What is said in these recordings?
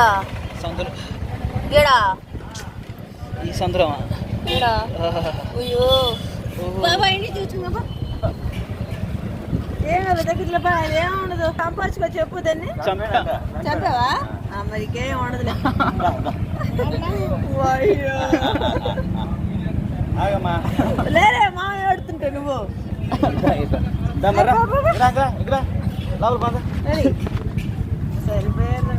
ఏడా సందులో ఏడా ఈ సందులో ఏడా అయ్యో. బాబా ఇంటి చూసుకుందా ఏం కదా దగ్గర బా ఏం ఉండదు. సంపాదించుకో చెప్పు దాన్ని. చంపా చంపావా? ఆ, మరి ఇంకేం ఉండదులే. లేరే మా ఏడుతుంటే నువ్వు. సరిపోయారు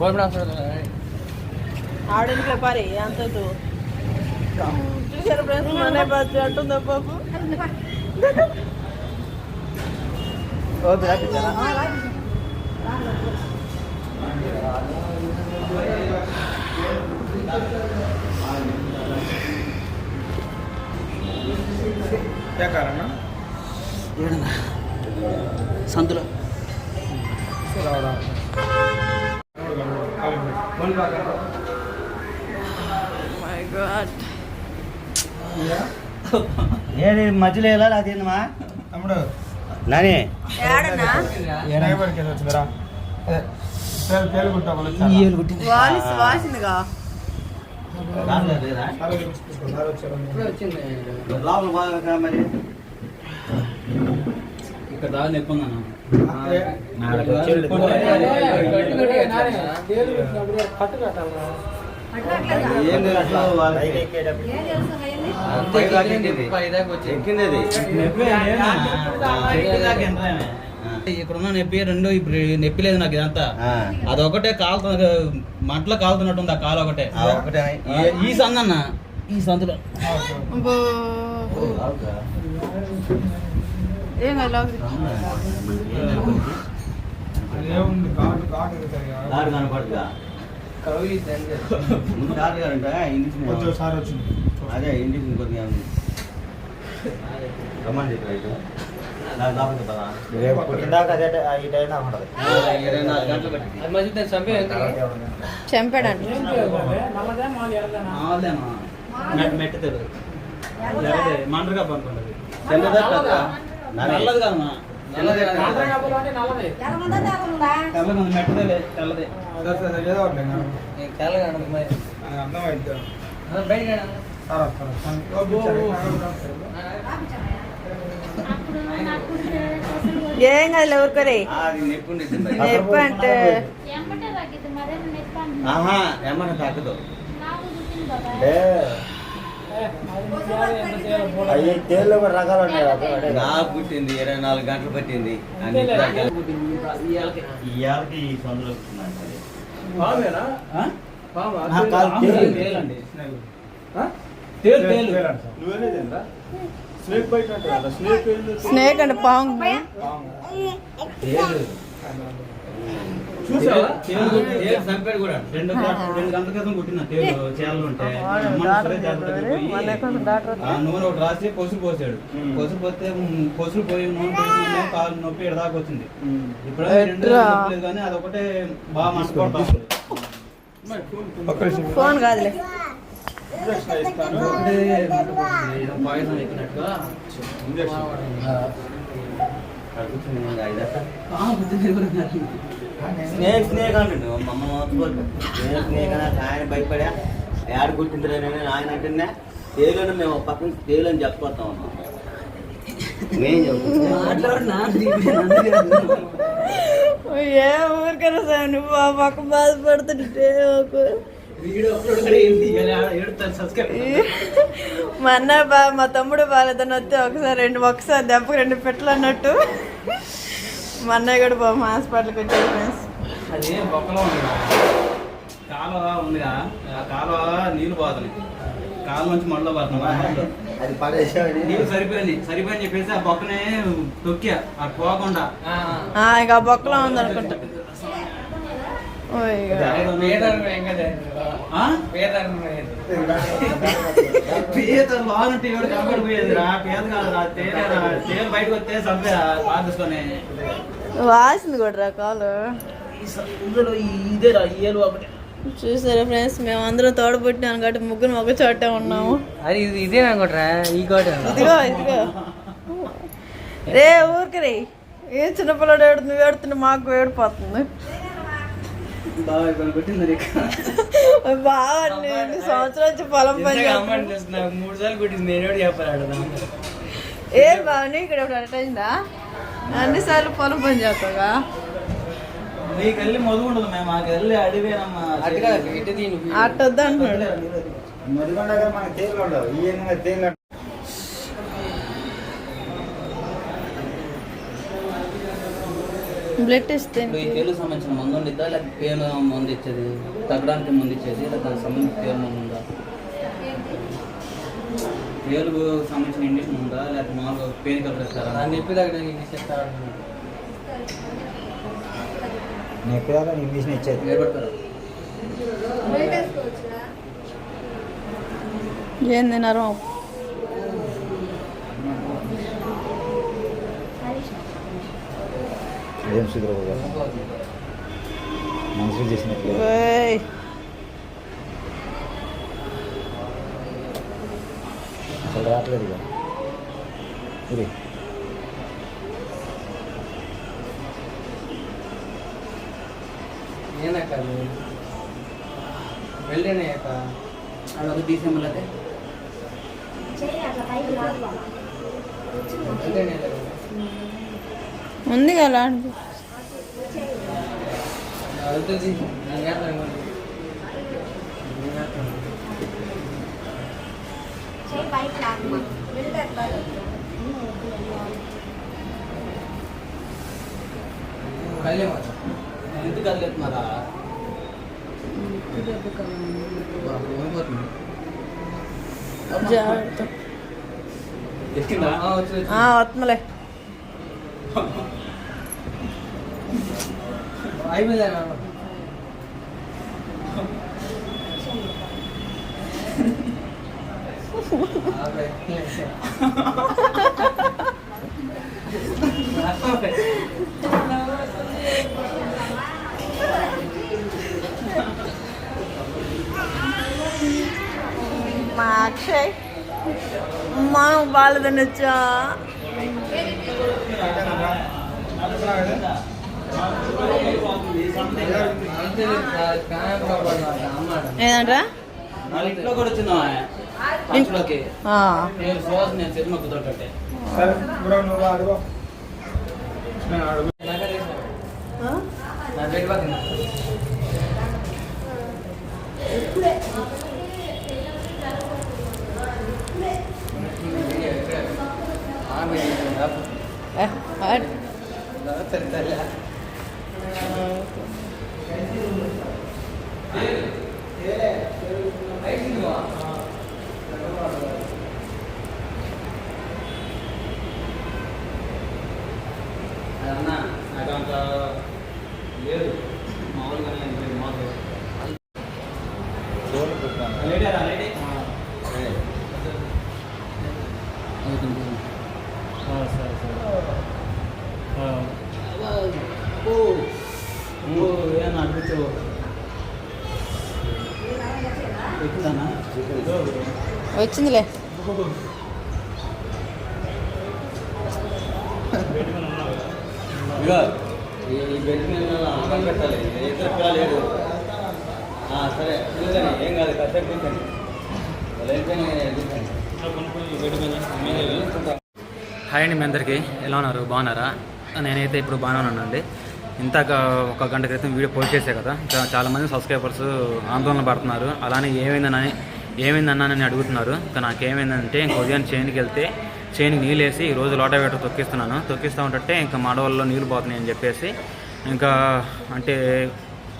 గవర్నమెంట్ హాస్పిటల్ ఆడనికి పారి అంత చూసారు ఫ్రెండ్స్ మనే బాధ్య అంటుందా బాబు రాకిచ్చారా ఏడన్నా సందులో మై గాడ్ ఏది మధ్యలో వెళ్ళాలి అది ఏందమ్మా తమ్ముడు నాని. వాసిందిగా ఇక్కడ దాని నొప్పి ఉందన్న నాలుగు ఇక్కడ ఉన్న నొప్పి రెండు ఇప్పుడు నొప్పి లేదు నాకు ఇదంతా అదొకటే కాలుతుంది మంటలో కాలుతున్నట్టుంది ఆ కాలు ఒకటే ఈ సందన్న ఈ సందులో ఏం కనపడుతుందా? ముందు డాక్టర్ గారు అంటే ఇండిషన్ కొంచెం సారి వచ్చింది. అదే ఇండిషన్ కొద్దిగా రమ్మని చెప్పారు. చంపాడంట. మెట్ట తెలియదు? నాని. నల్లది? కాదమ్మా ఏం కదా ఎవరికరే నొప్పి అంటే ఆహా ఏమన్నా తగ్గదు. రకాలు ఉన్నాయి. నాకు పుట్టింది ఇరవై నాలుగు గంటలు పట్టింది. ఇవాళకి ఈ? స్నేక్ బైట్ అంటే. కదా, స్నేక్ ఏంది? స్నేక్ అంటే పాము. చూసావా? తేలు కొట్టి- తేలు చంపాడు కూడా. రెండు రెండు గంటల క్రితం కుట్టిన తేలు చేయాలి ఉంటే అమ్మ సరే జాగ్రత్తగా పోయి, ఆ నూనె ఒకటి రాసి పసుపు పోసాడు. పసుపు పోతే పసుపు పోయి నూనె పోయి కాలు నొప్పి ఎడదాకా వచ్చింది. ఇప్పుడు రెండు లేదు కానీ అదొకటే బాగా నిమిషం. ఫోన్ కాదులే. ఇంజక్షన్ ఇస్తాను. ఒకటే మంట పుట్టింది. ఏదో పాయసం ఎక్కినట్టుగా ఇంజక్షన్. స్నేక్ స్నేక్ అంటుండు మమ్మ మోసుకోవద్దు స్నేక్ స్నేక్ అని ఆయన భయపడా. ఏడ గుర్తించలేనని ఆయన అంటున్నా తేలు మేము ఒక పక్కన తేలు అని చెప్పిపోతాం అన్నాం. మేము చెప్తున్నాం మాట్లాడు నా దిగి నన్ను కాదు. ఏ ఊరికైనా సార్ నువ్వు ఆ పక్క బాధపడుతుంటే మా అన్న బా మా తమ్ముడు బాగాలేదని వస్తే ఒకసారి రెండు ఒకసారి దెబ్బకు రెండు పెట్టలు అన్నట్టు మా అన్నయ్య కూడా బాబు హాస్పిటల్కి వచ్చాడు ఫ్రెండ్స్. అది బొక్కలో ఉంది కాలువ ఉందిగా. ఆ కాలువ నీళ్ళు పోతున్నాయి. కాలువ నుంచి మళ్ళీ అది పడేసాడు నీళ్ళు సరిపోయింది. సరిపోయింది చెప్పేసి ఆ బొక్కనే తొక్కా. ఆ పోకుండా. ఇక ఆ బొక్కలో ఉంది అనుకుంటా పేద రా పేద కాదురా తేలేరా తేలు బయటకు వస్తే వాసింది కూడా రా కాలు. ఇదే రా ఏలు ఒకటి. చూసారా ఫ్రెండ్స్ మేము అందరం తోడబుట్టినాం కాబట్టి ముగ్గురు ఒక చోటే ఉన్నాము. అది ఇది ఇదే అనుకుంటారా ఈ కోట. ఇదిగో ఇదిగో. రే ఊరికి రే. ఏ చిన్నపిల్లడు ఏడు నువ్వు ఏడుతుంటే మాకు ఏడిపోతుంది. బాగా ఇక్కడ కొట్టింది నీకు. బాగా ఎన్ని సంవత్సరాల నుంచి పొలం పని మూడు సార్లు కొట్టింది నేను చెప్పాడు ఏ బాగుంది ఇక్కడ ఇప్పుడు అటైందా అన్నిసార్లు పొలం పని చేస్తాగా నీకు వెళ్ళి మధు ఉండదు మేము మాకు వెళ్ళి అడివేనమ్మా. అట్టుగా ఇటు దీని అట్ట వద్దు అంటున్నాడు మరికొండగా మనకి తేలు ఉండవు. ఈ తేలు బ్లడ్ టెస్ట్ ఈ పేరుకు సంబంధించిన మందు ఉండిద్దా? లేకపోతే పేరు మందు ఇచ్చేది? తగ్గడానికి మందు ఇచ్చేది? లేదా దానికి సంబంధించిన పేరు మందు ఉందా? పేరుకు సంబంధించిన ఇండిషన్ ఉందా? లేకపోతే మామూలుగా పెయిన్ కలర్ ఇస్తారా? దాన్ని చెప్పి తగ్గడానికి చెప్తారు నేను ఎక్కడ ఇంగ్లీష్ ఇచ్చేది. ఏంది నరం? ఏం సుధీరబాబు గారు? మనసు చేసినట్లు. అసలు రావట్లేదు ఇక. ఇది. ఏనక్క వెళ్ళేనాయక అది ఒక డిసెంబర్ అదే ఉంది కదా ఎందుకు కదిలేస్తున్నారా జాగ్రత్త అయిపోయిందా మా అక్షయ్ మా బాలదని వచ్చా ఏదంట్రా వాళ్ళ ఇంట్లో కూడా వచ్చిందా ఇంట్లోకి ఆ, నేను సువాసన నేను సినిమా కుదరకట్టే సరే అదన్నా నాకు అంత లేదు మామూలుగానే లేదు మాకు ఫోన్ పెట్టాను వచ్చిందిలే. ఇగో ఈ ఈ బెడ్ మీద అన్నం పెట్టాలి. ఇద్దరు పిల్లలు లేడు ఆ, సరే ఏం కాదు కూర్చోండి. హాయ్ అండి మీ అందరికీ. ఎలా ఉన్నారు? బాగున్నారా? నేనైతే ఇప్పుడు బాగానే ఉన్నానండి ఇంతక ఒక గంట క్రితం వీడియో పోస్ట్ చేసే కదా చాలామంది సబ్స్క్రైబర్స్ ఆందోళన పడుతున్నారు. అలానే ఏమైందని ఏమైందన్నానని అడుగుతున్నారు. ఇంకా నాకేమైందంటే ఇంక ఉదయం చేనుకి వెళ్తే చేనుకి నీళ్ళు వేసి ఈ రోజు వేట తొక్కిస్తున్నాను. తొక్కిస్తూ ఉంటే ఇంకా మడవల్లో నీళ్ళు పోతున్నాయి అని చెప్పేసి ఇంకా అంటే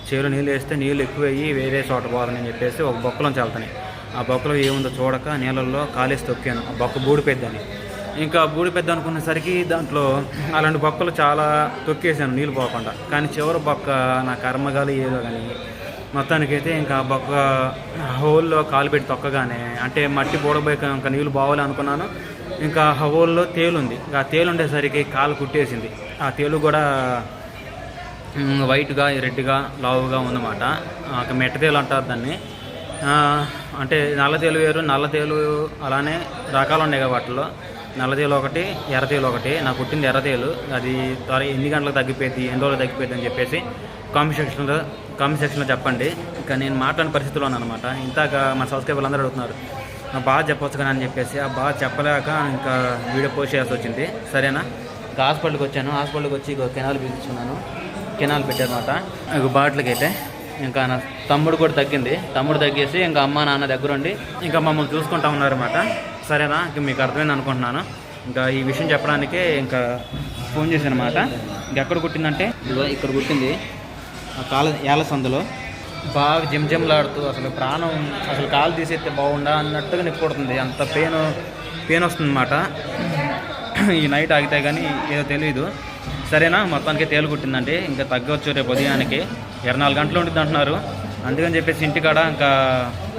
చేలో నీళ్ళు వేస్తే నీళ్ళు ఎక్కువ అయ్యి వేరే చోట పోతుందని అని చెప్పేసి ఒక బొక్కలో చల్లుతున్నాయి ఆ బొక్కలో ఏముందో చూడక నీళ్ళల్లో కాలేసి తొక్కాను. ఆ బొక్క బూడిపోయిద్దని. ఇంకా బూడి పెద్ద అనుకునేసరికి దాంట్లో అలాంటి బొక్కలు చాలా తొక్కేసాను నీళ్ళు పోకుండా. కానీ చివరి బొక్క నా కర్మగాలి ఏదో కానీ మొత్తానికైతే ఇంకా బొక్క హోల్లో కాలు పెట్టి తొక్కగానే అంటే మట్టి బూడబోయక ఇంకా నీళ్ళు బావాలి అనుకున్నాను. ఇంకా హోల్లో తేలుంది ఆ తేలు ఉండేసరికి కాలు కుట్టేసింది. ఆ తేలు కూడా వైట్గా రెడ్గా లావుగా ఉందన్నమాట. ఒక మెట్టతేలు అంటారు దాన్ని. అంటే నల్ల తేలు వేరు నల్ల తేలు అలానే రకాలు ఉన్నాయి కదా వాటిలో నల్లదేలు ఒకటి ఎర్రతేలు ఒకటి. నాకు పుట్టింది ఎర్రతేలు అది త్వర ఎన్ని గంటలకు తగ్గిపోయింది ఎన్ని రోజులు తగ్గిపోయింది అని చెప్పేసి కామెంట్ సెక్షన్లో కామెంట్ సెక్షన్లో చెప్పండి. ఇంకా నేను మాట్లాడిన పరిస్థితిలో అనమాట ఇంతాక మా సబ్స్క్రైబర్లు అందరూ అడుగుతున్నారు "నా బాగా చెప్పొచ్చు కానీ అని చెప్పేసి. ఆ బాగా చెప్పలేక ఇంకా వీడియో పోస్ట్ చేయాల్సి వచ్చింది. సరేనా? ఇంకా హాస్పిటల్కి వచ్చాను. హాస్పిటల్కి వచ్చి ఇక కెనాల్ పిలుచుకున్నాను కెనాల్ పెట్టారనమాట ఇక బాటిల్కి అయితే. ఇంకా నా తమ్ముడు కూడా తగ్గింది. తమ్ముడు తగ్గేసి ఇంకా అమ్మ నాన్న దగ్గరుండి ఇంకా మమ్మల్ని చూసుకుంటా ఉన్నారన్నమాట. సరేనా? ఇంక మీకు అర్థమైంది అనుకుంటున్నాను. ఇంకా ఈ విషయం చెప్పడానికే ఇంకా ఫోన్ చేశాను అనమాట ఇంకెక్కడ కుట్టిందంటే? ఇదిగో ఇక్కడ కుట్టింది. ఆ కాల ఏల సందులో బాగా జిమ్ జిమ్లాడుతూ అసలు ప్రాణం అసలు కాలు తీసేస్తే బాగుండా అన్నట్టుగా నొప్పి పుడుతుంది అంత పెయిన్ పెయిన్ వస్తుందన్నమాట. ఈ నైట్ ఆగితే కానీ ఏదో తెలియదు సరేనా? మొత్తానికి తేలు కుట్టిందండి. ఇంకా తగ్గవచ్చు రేపు ఉదయానికి. ఇరవై నాలుగు గంటలు ఉంటుంది అంటున్నారు. అందుకని చెప్పేసి ఇంటికాడ ఇంకా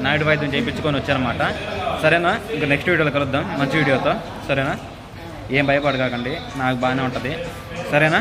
నాయుడు వైద్యం చేయించుకొని వచ్చారన్నమాట సరేనా? ఇంకా నెక్స్ట్ వీడియోలో కలుద్దాం. మంచి వీడియోతో. సరేనా? ఏం భయపడకండి. నాకు బాగానే ఉంటుంది. సరేనా?